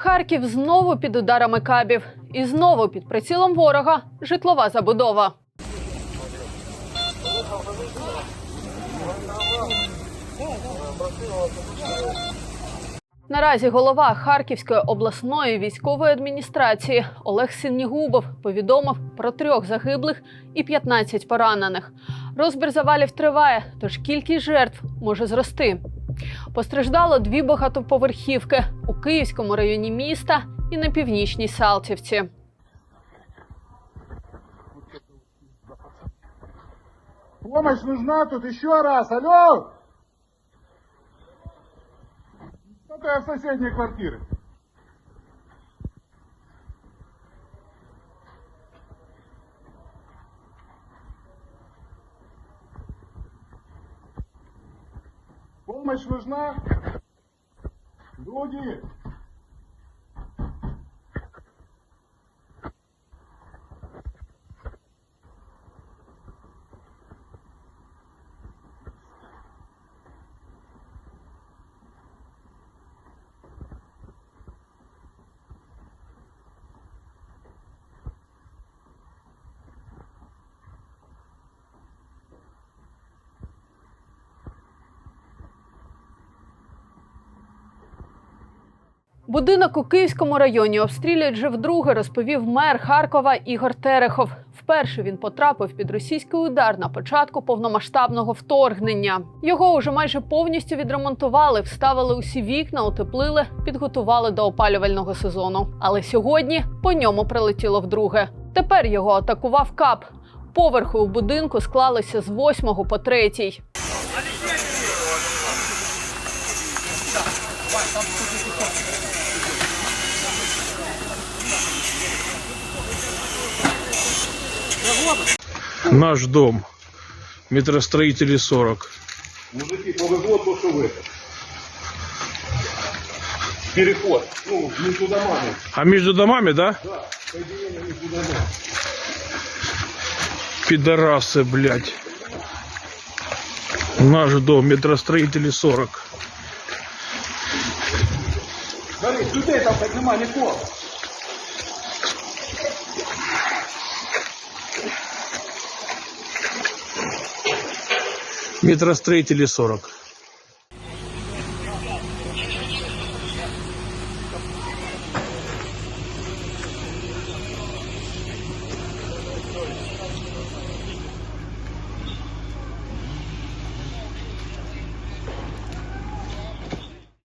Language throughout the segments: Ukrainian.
Харків знову під ударами кабів, і знову під прицілом ворога житлова забудова. Наразі голова Харківської обласної військової адміністрації Олег Синігубов повідомив про трьох загиблих і 15 поранених. Розбір завалів триває, тож кількість жертв може зрости. Постраждало дві багатоповерхівки у Київському районі міста і на північній Салтівці. Помощь нужна тут еще раз, алло! Я в соседней квартире. Помощь нужна? Люди! Будинок у Київському районі обстрілюють вже вдруге, розповів мер Харкова Ігор Терехов. Вперше він потрапив під російський удар на початку повномасштабного вторгнення. Його уже майже повністю відремонтували, вставили усі вікна, утеплили, підготували до опалювального сезону. Але сьогодні по ньому прилетіло вдруге. Тепер його атакував кап. Поверхи у будинку склалися з 8 по 3. Наш дом. Метростроители 40. Мужики, повезло то, что вы. Переход. Ну, между домами. А между домами, да? Да, соединение между домами. Пидорасы, блядь. Наш дом. Метростроители 40. Смотри, людей там поднимай, никого. Метростроители 40.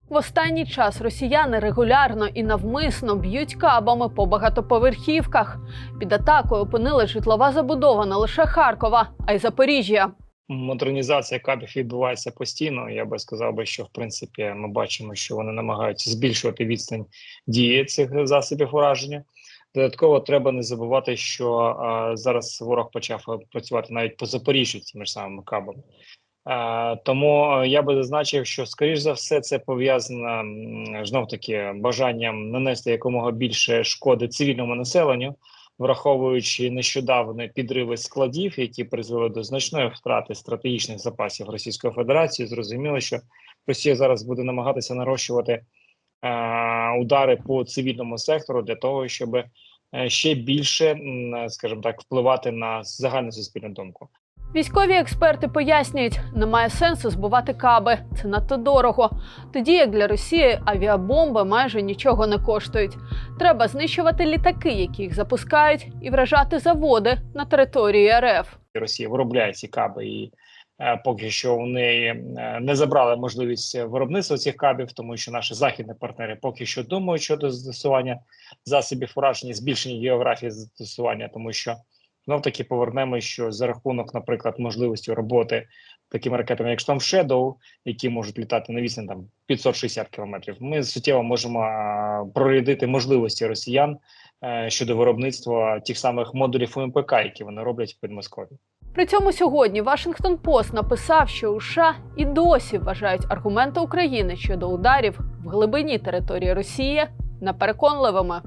В останній час росіяни регулярно і навмисно б'ють кабами по багатоповерхівках. Під атакою опинилась житлова забудова не лише Харкова, а й Запоріжжя. Модернізація кабів відбувається постійно. Я би сказав би, що в принципі ми бачимо, що вони намагаються збільшувати відстань дії цих засобів ураження. Додатково треба не забувати, що е, зараз ворог почав працювати навіть по Запоріжжю цими ж самими кабами. Е, тому е, я би зазначив, що скоріш за все це пов'язано знов таки бажанням нанести якомога більше шкоди цивільному населенню, враховуючи нещодавні підриви складів, які призвели до значної втрати стратегічних запасів Російської Федерації, зрозуміло, що Росія зараз буде намагатися нарощувати е, удари по цивільному сектору для того, щоб е, ще більше, скажімо так, впливати на загальну суспільну думку. Військові експерти пояснюють, немає сенсу збивати каби. Це надто дорого. Тоді як для Росії авіабомби майже нічого не коштують. Треба знищувати літаки, які їх запускають, і вражати заводи на території РФ. Росія виробляє ці каби, і е, поки що вони е, не забрали можливість виробництва цих кабів, тому що наші західні партнери поки що думають щодо застосування засобів ураження, збільшення географії застосування, тому що знов таки повернемо, що за рахунок, наприклад, можливості роботи такими ракетами, як Storm Shadow, які можуть літати на відстань там 560 кілометрів, ми суттєво можемо прорядити можливості росіян е, щодо виробництва тих самих модулів УМПК, які вони роблять в Підмосков'ї. При цьому сьогодні Вашингтон Пост написав, що у США і досі вважають аргументи України щодо ударів в глибині території Росії непереконливими.